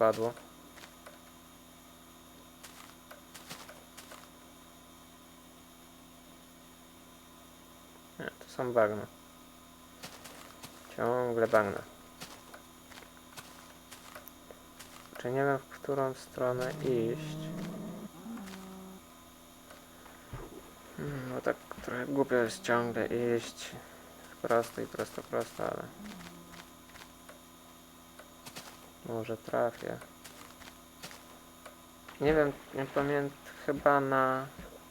spadło? Nie, to są bagna. Ciągle bagna. Czy nie wiem w którą stronę iść? No tak trochę głupio jest ciągle iść prosto i prosto, prosto, ale może trafię. Nie wiem, nie pamiętam chyba na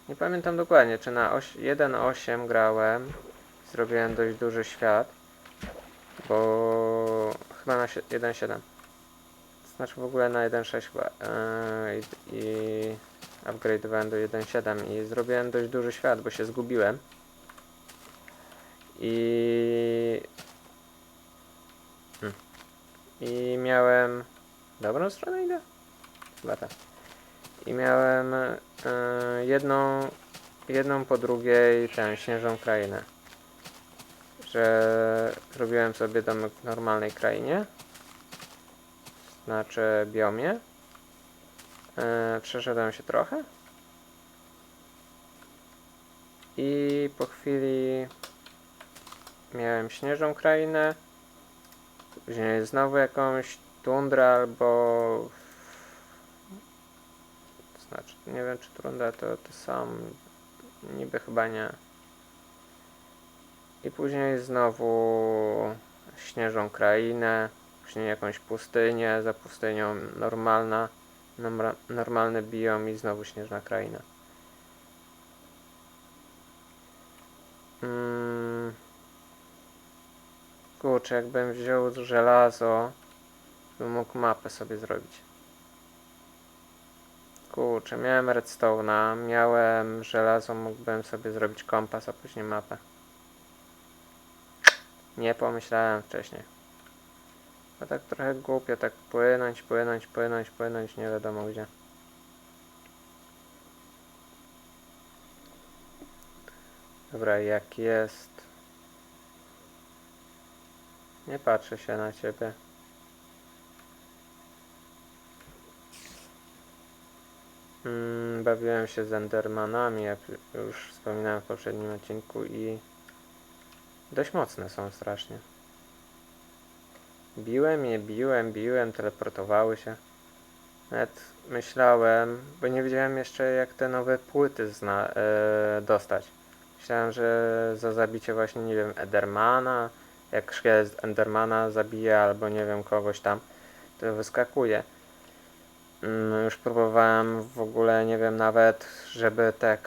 nie pamiętam dokładnie, czy na oś- 1.8 grałem. Zrobiłem dość duży świat. Bo chyba na sie- 1.7. Znaczy w ogóle na 1.6 chyba. Yy, i, upgrade'owałem do 1.7 i zrobiłem dość duży świat, bo się zgubiłem. I. i miałem dobrą stronę idę? Chyba tak. I miałem e, jedną jedną po drugiej tę śnieżną krainę. Że robiłem sobie domek w normalnej krainie. Znaczy biomie. E, przeszedłem się trochę. I po chwili miałem śnieżną krainę, później znowu jakąś tundrę albo to znaczy, nie wiem czy tundra to, to są niby chyba nie. I później znowu śnieżną krainę później jakąś pustynię, za pustynią normalna normalny biom i znowu śnieżna kraina Kurczę, jakbym wziął żelazo, bym mógł mapę sobie zrobić. Kurczę, miałem redstone'a, miałem żelazo, mógłbym sobie zrobić kompas, a później mapę. Nie pomyślałem wcześniej. Bo tak trochę głupio, tak płynąć, płynąć, płynąć, płynąć, nie wiadomo gdzie. Dobra, jak jest... Nie patrzę się na ciebie. Mm, bawiłem się z Endermanami, jak już wspominałem w poprzednim odcinku i dość mocne są strasznie. Biłem je, biłem, biłem, teleportowały się. Nawet myślałem, bo nie wiedziałem jeszcze jak te nowe płyty zna, e, dostać. Myślałem, że za zabicie właśnie, nie wiem, Endermana, jak szkielet Endermana zabije albo nie wiem kogoś tam, to wyskakuje. Mm, Już próbowałem w ogóle, nie wiem nawet, żeby te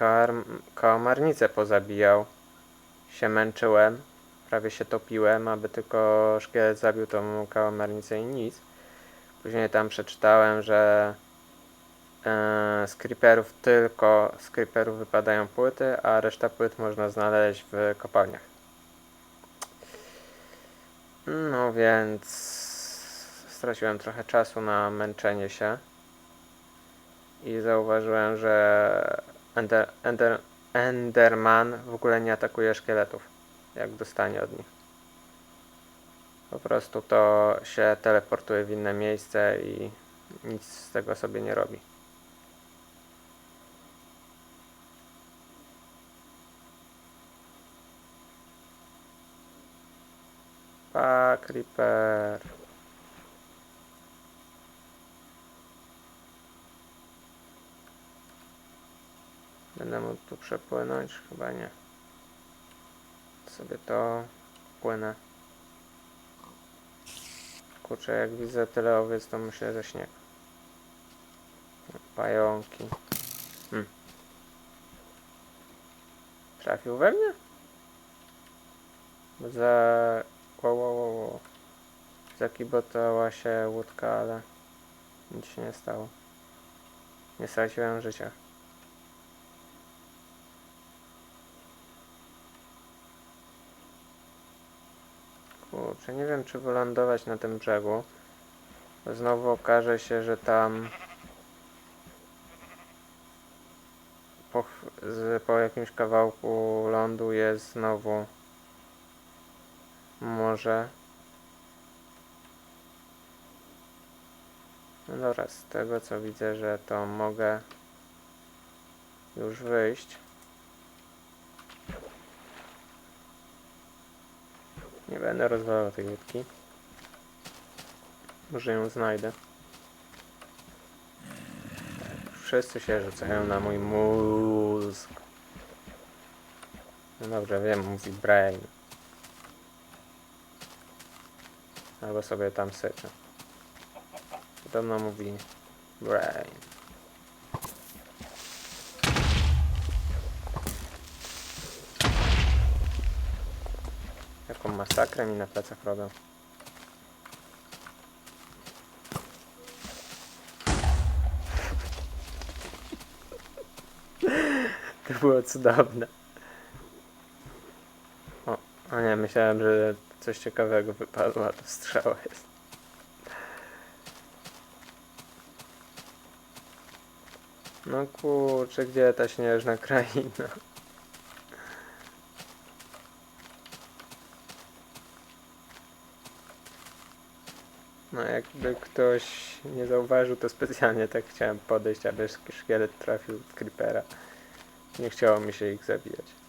kałamarnice pozabijał. Się męczyłem, prawie się topiłem, aby tylko szkielet zabił tą kałamarnicę i nic. Później tam przeczytałem, że e, z creeperów tylko z creeperów wypadają płyty, a reszta płyt można znaleźć w kopalniach. No więc straciłem trochę czasu na męczenie się i zauważyłem, że Ender, Ender, Enderman w ogóle nie atakuje szkieletów, jak dostanie od nich. Po prostu to się teleportuje w inne miejsce i nic z tego sobie nie robi. Creeper. Będę mógł tu przepłynąć? Chyba nie. Sobie to płynę. Kurczę, jak widzę tyle owiec, to myślę, że śnieg. Pająki. Hmm. Trafił we mnie? Za... Wow, wow, wow. Zakibotała się łódka, ale nic się nie stało. Nie straciłem życia. Kurczę, nie wiem czy wylądować na tym brzegu. Znowu okaże się, że tam po, po jakimś kawałku lądu jest znowu morze. No dobra, z tego co widzę, że to mogę już wyjść. Nie będę rozwalał tej łódki. Może ją znajdę. Wszyscy się rzucają na mój mózg. No dobrze, wiem, mówi brain. Albo sobie tam syczy. Podobno mówi brain. Jaką masakrę mi na plecach robią. To było cudowne. O, o nie, myślałem, że coś ciekawego wypadło, a to strzała jest. No kurczę, gdzie ta śnieżna kraina? No jakby ktoś nie zauważył, to specjalnie tak chciałem podejść, aby szk- szkielet trafił w creepera. Nie chciało mi się ich zabijać.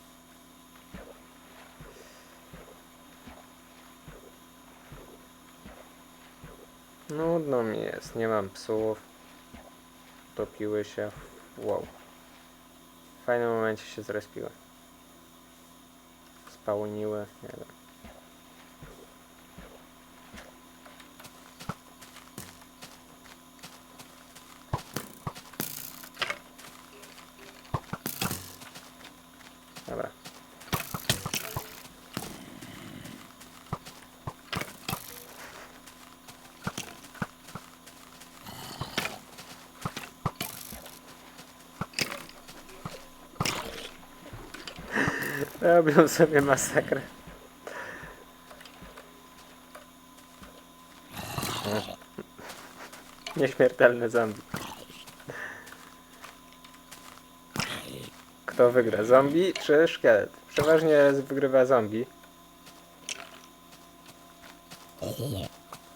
Nudno mi jest, nie mam psów. Topiły się. Wow. W fajnym momencie się zrespiły. Spałniły, nie wiem. Dobra. Robią sobie masakrę. Nieśmiertelny zombie. Kto wygra? Zombie czy szkielet? Przeważnie wygrywa zombie.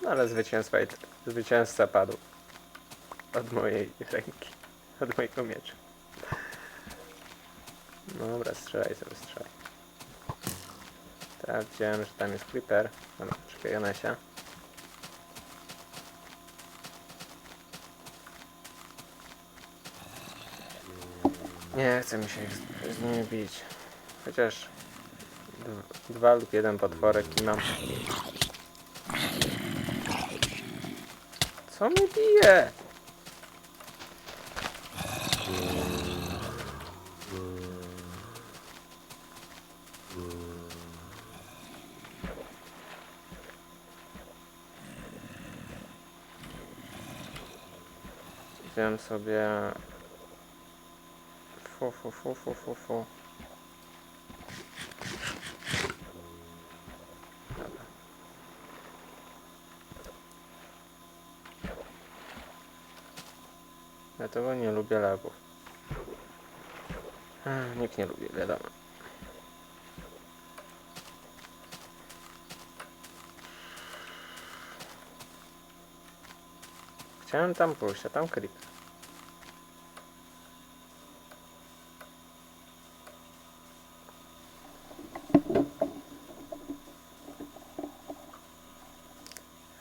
No ale zwycięstwa, i- zwycięzca padł. Od mojej ręki. Od mojego miecza. No dobra, strzelaj sobie, strzelaj. Tak, widziałem, że tam jest creeper. Dobra, czekaj się. Nie chce mi się z, nimi bić. Chociaż dwa lub jeden potworek i mam. Co mnie bije? Wziąłem sobie Fu, fu, fu, fu, fu, fu. Dlatego nie lubię. Ech, Nikt nie lubi, wiadomo. Chciałem tam pójść, a tam creep.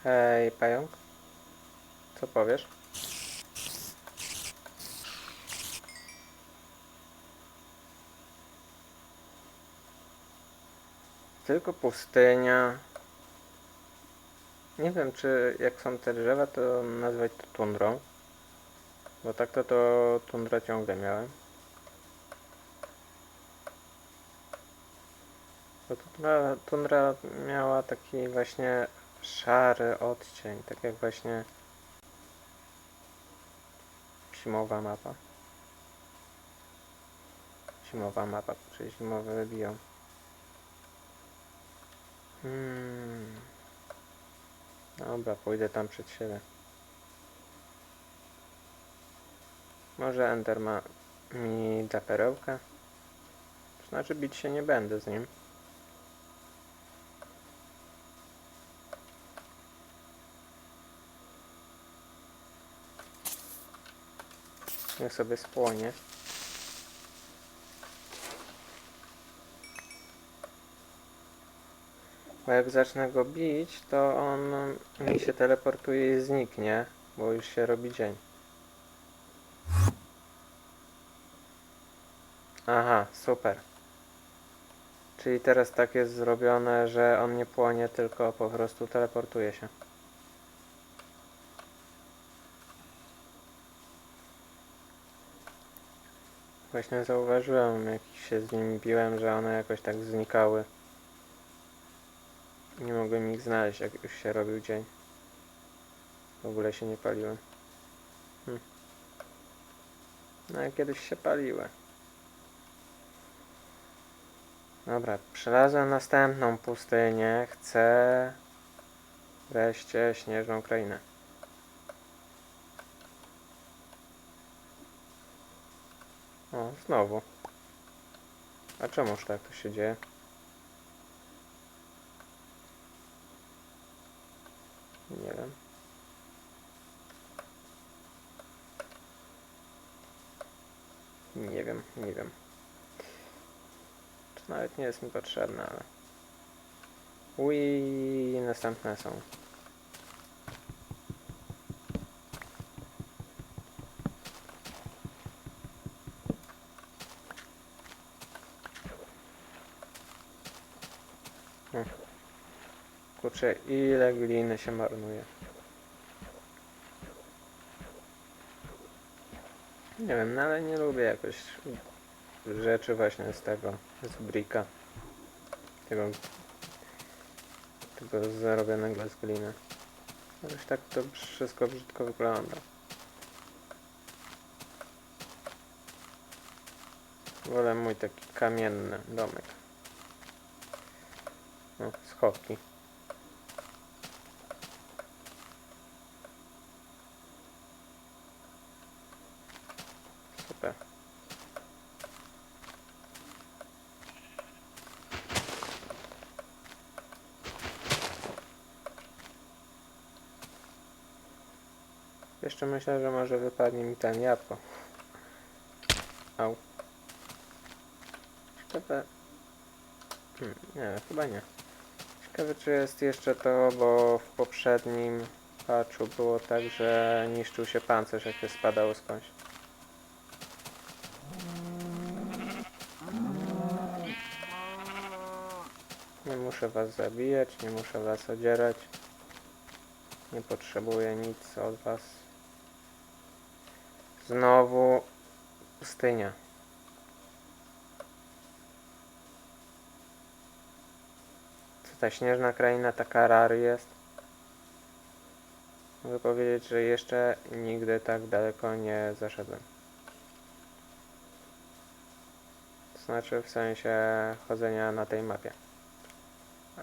Hej, pająk. Co powiesz? Tylko pustynia. Nie wiem, czy jak są te drzewa, to nazwać to tundrą. Bo tak to to tundra ciągle miałem. Bo tundra, tundra miała taki właśnie szary odcień, tak jak właśnie zimowa mapa. Zimowa mapa, czyli zimowy biom. Hmm. Dobra, pójdę tam przed siebie. Może Ender ma mi da perełkę? Znaczy bić się nie będę z nim. Niech sobie spłonie. Bo jak zacznę go bić, to on mi się teleportuje i zniknie, bo już się robi dzień. Aha, super. Czyli teraz tak jest zrobione, że on nie płonie, tylko po prostu teleportuje się. Właśnie zauważyłem, jak się z nimi biłem, że one jakoś tak znikały. Nie mogłem ich znaleźć, jak już się robił dzień. W ogóle się nie paliły. Hm. No a kiedyś się paliły. Dobra, przelazłem następną pustynię. Chcę wreszcie śnieżną krainę. O, znowu. A czemuż tak to się dzieje? Nie wiem. Nie wiem. To nawet nie jest mi potrzebne, ale... Ui, następne są. Hmm. Kurczę, ile gliny się marnuje. Nie wiem, no ale nie lubię jakoś rzeczy właśnie z tego, z brika. Tego, tego zarobionego z gliny. Jakoś tak to wszystko brzydko wygląda. Wolę mój taki kamienny domek. O, schowki. Super. Jeszcze myślę, że może wypadnie mi ten jabłko. Au. Ciekawe... Hmm, nie, chyba nie. Ciekawe czy jest jeszcze to, bo w poprzednim patchu było tak, że niszczył się pancerz, jak się spadało skądś. Nie muszę was zabijać, nie muszę was odzierać. Nie potrzebuję nic od was. Znowu pustynia. Co ta śnieżna kraina taka rary jest? Mogę powiedzieć, że jeszcze nigdy tak daleko nie zaszedłem. To znaczy w sensie chodzenia na tej mapie.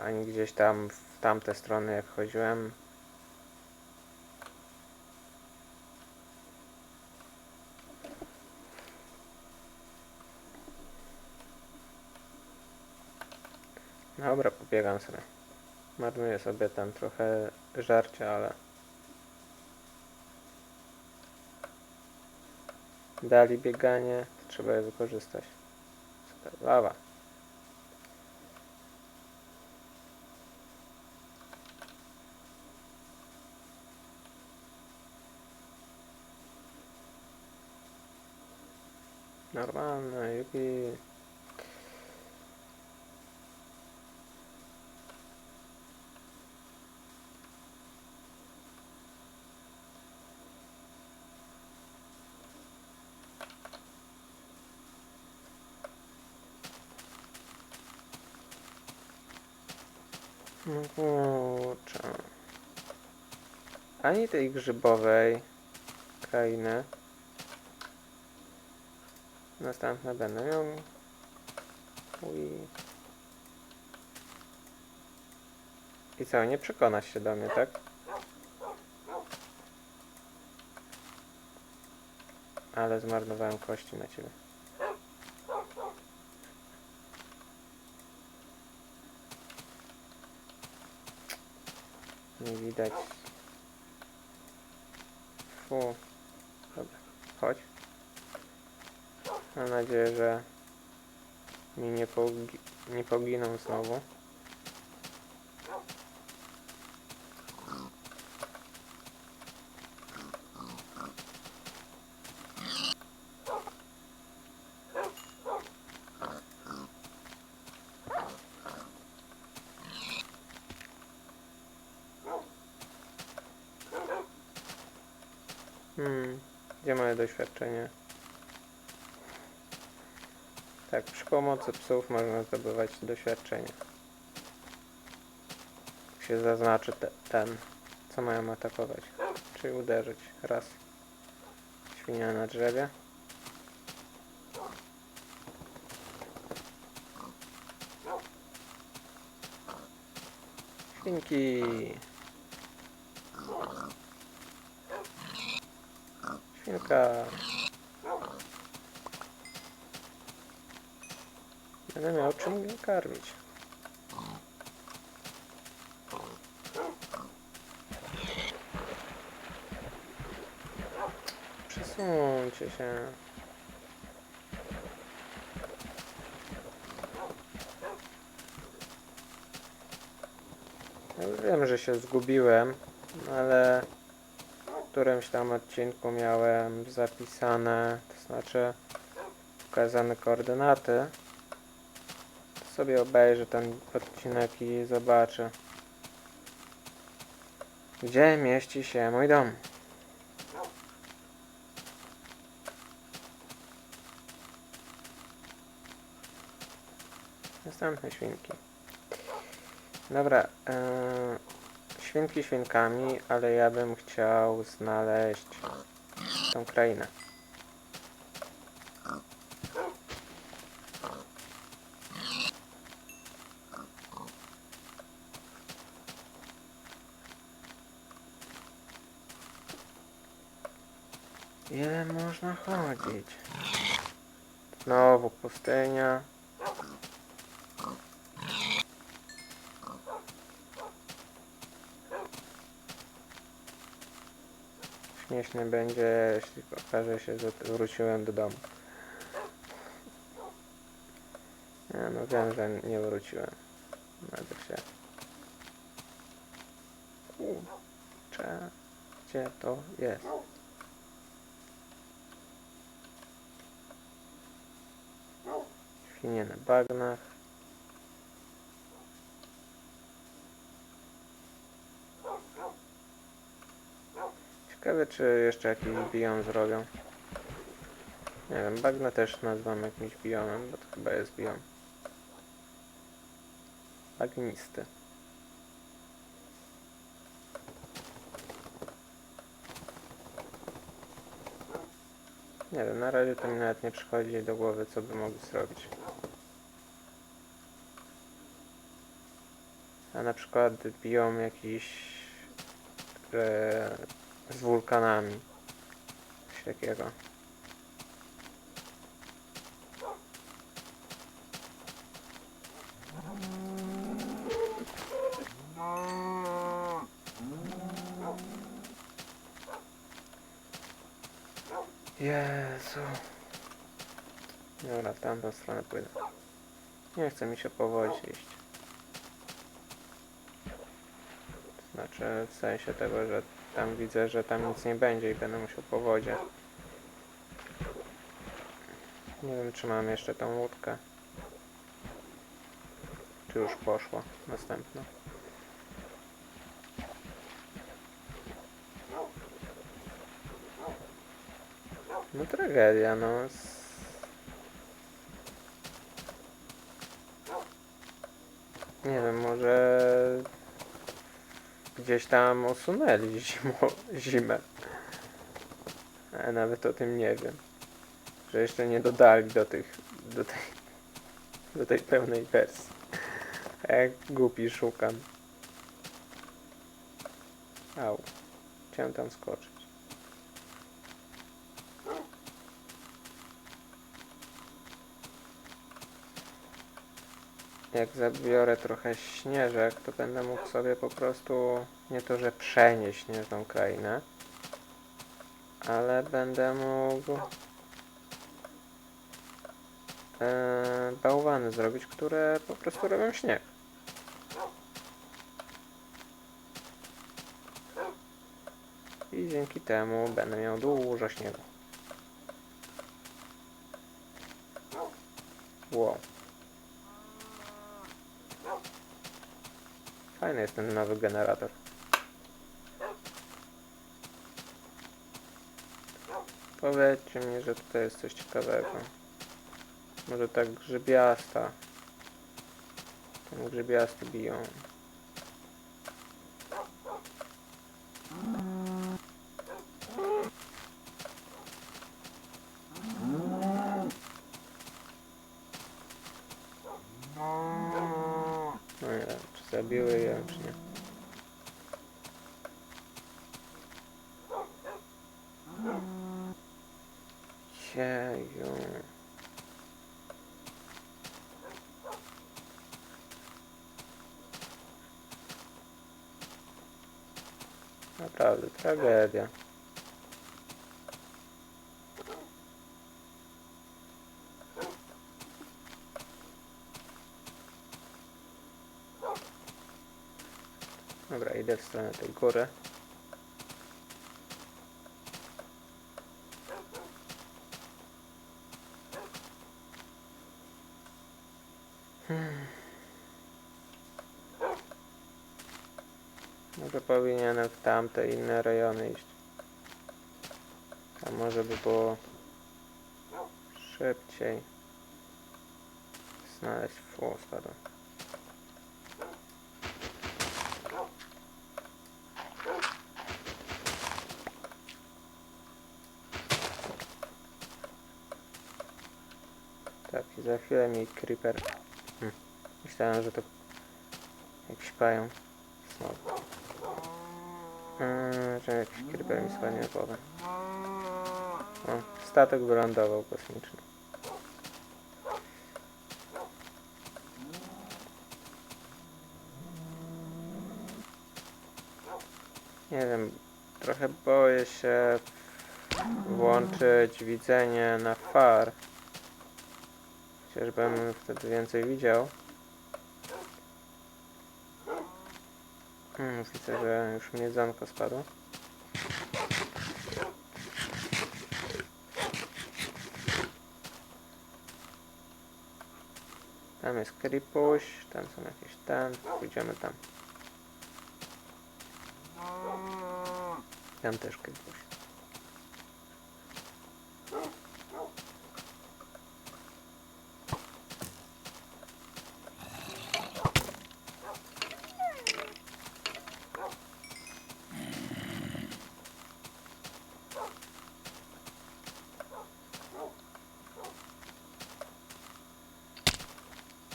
Ani gdzieś tam w tamte strony jak chodziłem. Dobra, pobiegam sobie. Marnuję sobie tam trochę żarcia, ale... Dali bieganie, trzeba je wykorzystać. Super, lawa. Normalne, jupi. No kurczę. Ani tej grzybowej krainy. Następne będę miał. Ui. I co, nie przekonasz się do mnie, tak? Ale zmarnowałem kości na ciebie. Widać. Fu. Dobra, chodź. Mam nadzieję, że mi nie, pogi nie poginą znowu. Hmm, gdzie moje doświadczenie? Tak, przy pomocy psów można zdobywać doświadczenie. Tu się zaznaczy te, ten, co mają atakować. Czyli uderzyć. Raz. Świnia na drzewie. Świnki. Świnka. Będę miał czym ją karmić. Przesuńcie się. Ja wiem, że się zgubiłem, ale którymś tam odcinku miałem zapisane, to znaczy pokazane koordynaty. To sobie obejrzę ten odcinek i zobaczę, gdzie mieści się mój dom. Następne świnki. Dobra, e, świnki świnkami, ale ja bym chciał znaleźć tą krainę. Ile można chodzić? Znowu pustynia. Śmiesznie będzie, jeśli okaże się, że wróciłem do domu. Nie, no wiem, że nie wróciłem. Nawet się... Kurczę, gdzie to jest? Świnie na bagnach. Ciekawe, czy jeszcze jakiś biom zrobią. Nie wiem, bagna też nazwam jakimś biomem, bo to chyba jest biom. Bagnisty. Nie wiem, na razie to mi nawet nie przychodzi do głowy, co by mogli zrobić. A na przykład biją jakiś z wulkanami. Coś takiego. Jezu. Dobra, w tamtą stronę pójdę. Nie chce mi się po wodzie iść. Znaczy w sensie tego, że tam widzę, że tam nic nie będzie i będę musiał po wodzie. Nie wiem, czy mam jeszcze tą łódkę. Czy już poszła następna. No tragedia, no. tam osunęli zimą, zimę. A nawet o tym nie wiem. Że jeszcze nie dodali do tych, do tej, do tej pełnej wersji. Jak głupi szukam. Au. Chciałem tam skoczyć. Jak zabiorę trochę śnieżek, to będę mógł sobie po prostu nie to, że przenieść śnieżną krainę, ale będę mógł e, bałwany zrobić, które po prostu robią śnieg. I dzięki temu będę miał dużo śniegu. Wow. Fajny jest ten nowy generator. Powiedzcie mi, że tutaj jest coś ciekawego. Może ta grzybiasta. Ten grzybiasty biją. No nie wiem, czy zabiły je, czy nie. Jeju. Naprawdę, tragedia. Dobra, idę w stronę tej góry. Hmm. Może powinienem w tamte inne rejony iść. Tam może by było szybciej znaleźć fu, spadłem. Tak, i za chwilę mi creeper. Hm. Myślałem, że to jakiś pająk. Znowu. Eee, że jakiś creeper mi spadnie na głowę. O, statek wylądował kosmiczny. Nie wiem, trochę boję się włączyć widzenie na far. Chociażbym wtedy więcej widział. Hmm, widzę, że już mi jedzonko spadło. Tam jest kripuś, tam są jakieś ten, pójdziemy tam. Tam też kripuś.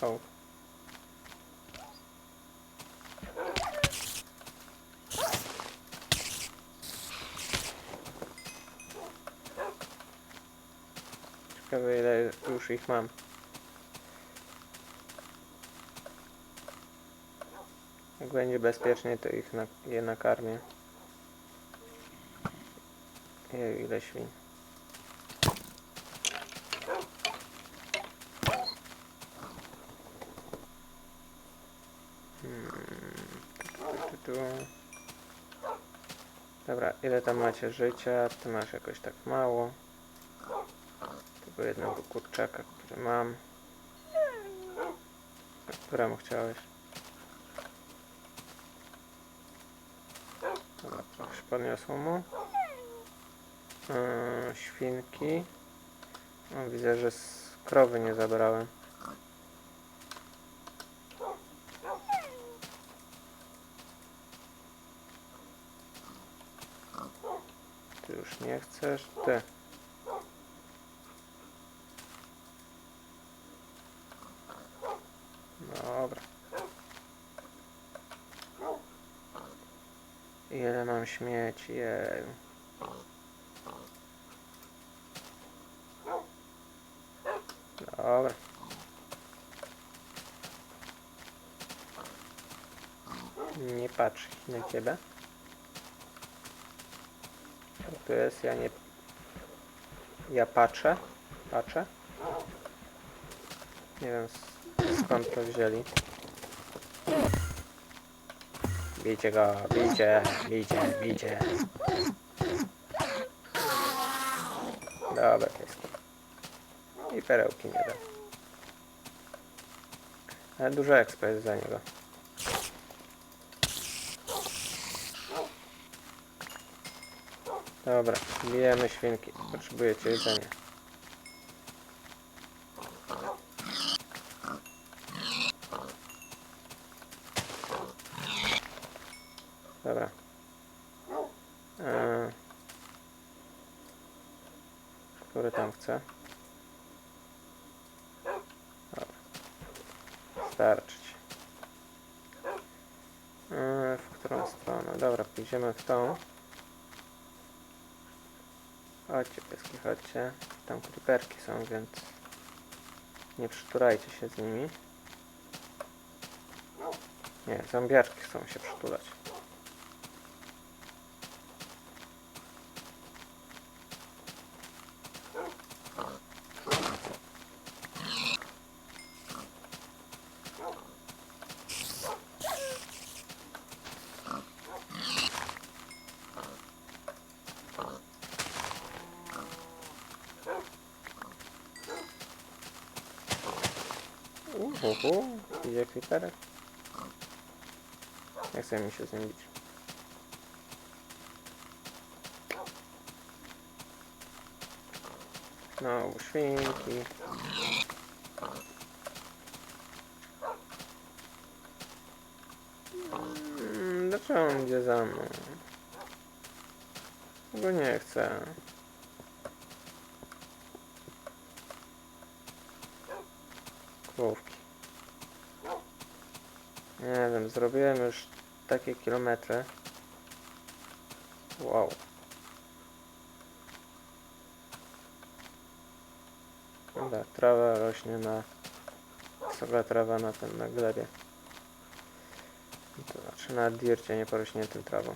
O. Ciekawe ile już ich mam. Jak będzie bezpiecznie, to ich na, je nakarmię. Jeju, ile świn. Tu. Dobra, ile tam macie życia? Ty masz jakoś tak mało. Tego jednego kurczaka, który mam. Któremu chciałeś? Dobra, trochę się podniosło mu. Yy, świnki. O, widzę, że z krowy nie zabrałem. Ty już nie chcesz? Ty. Dobra. Śmieci, jeju. Dobra. Nie patrz na ciebie. Tu jest? Ja nie... Ja patrzę. Patrzę. Nie wiem skąd to wzięli. Bijcie go, bijcie, bijcie, bijcie. Dobra, piesku. I perełki nie da. Ale dużo expa jest za niego. Dobra, bijemy świnki. Potrzebujecie jedzenia. Dobra. Eee, który tam chce? Starczyć. Eee, w którą stronę? Dobra, pójdziemy w tą. Chodźcie, pieski, chodźcie. Tam creeperki są, więc nie przytulajcie się z nimi. Nie, zombiaczki chcą się przytulać. Uhuhu, idzie creeperek. Nie chce mi się z nim bić. No, świnki. Mm, Dlaczego on idzie za mną? Bo nie chcę. Główki. Nie wiem, zrobiłem już takie kilometry. Wow. Dobra, trawa rośnie na... Sobie trawa na tym, na glebie. To znaczy na dircie nie porośniętym trawą.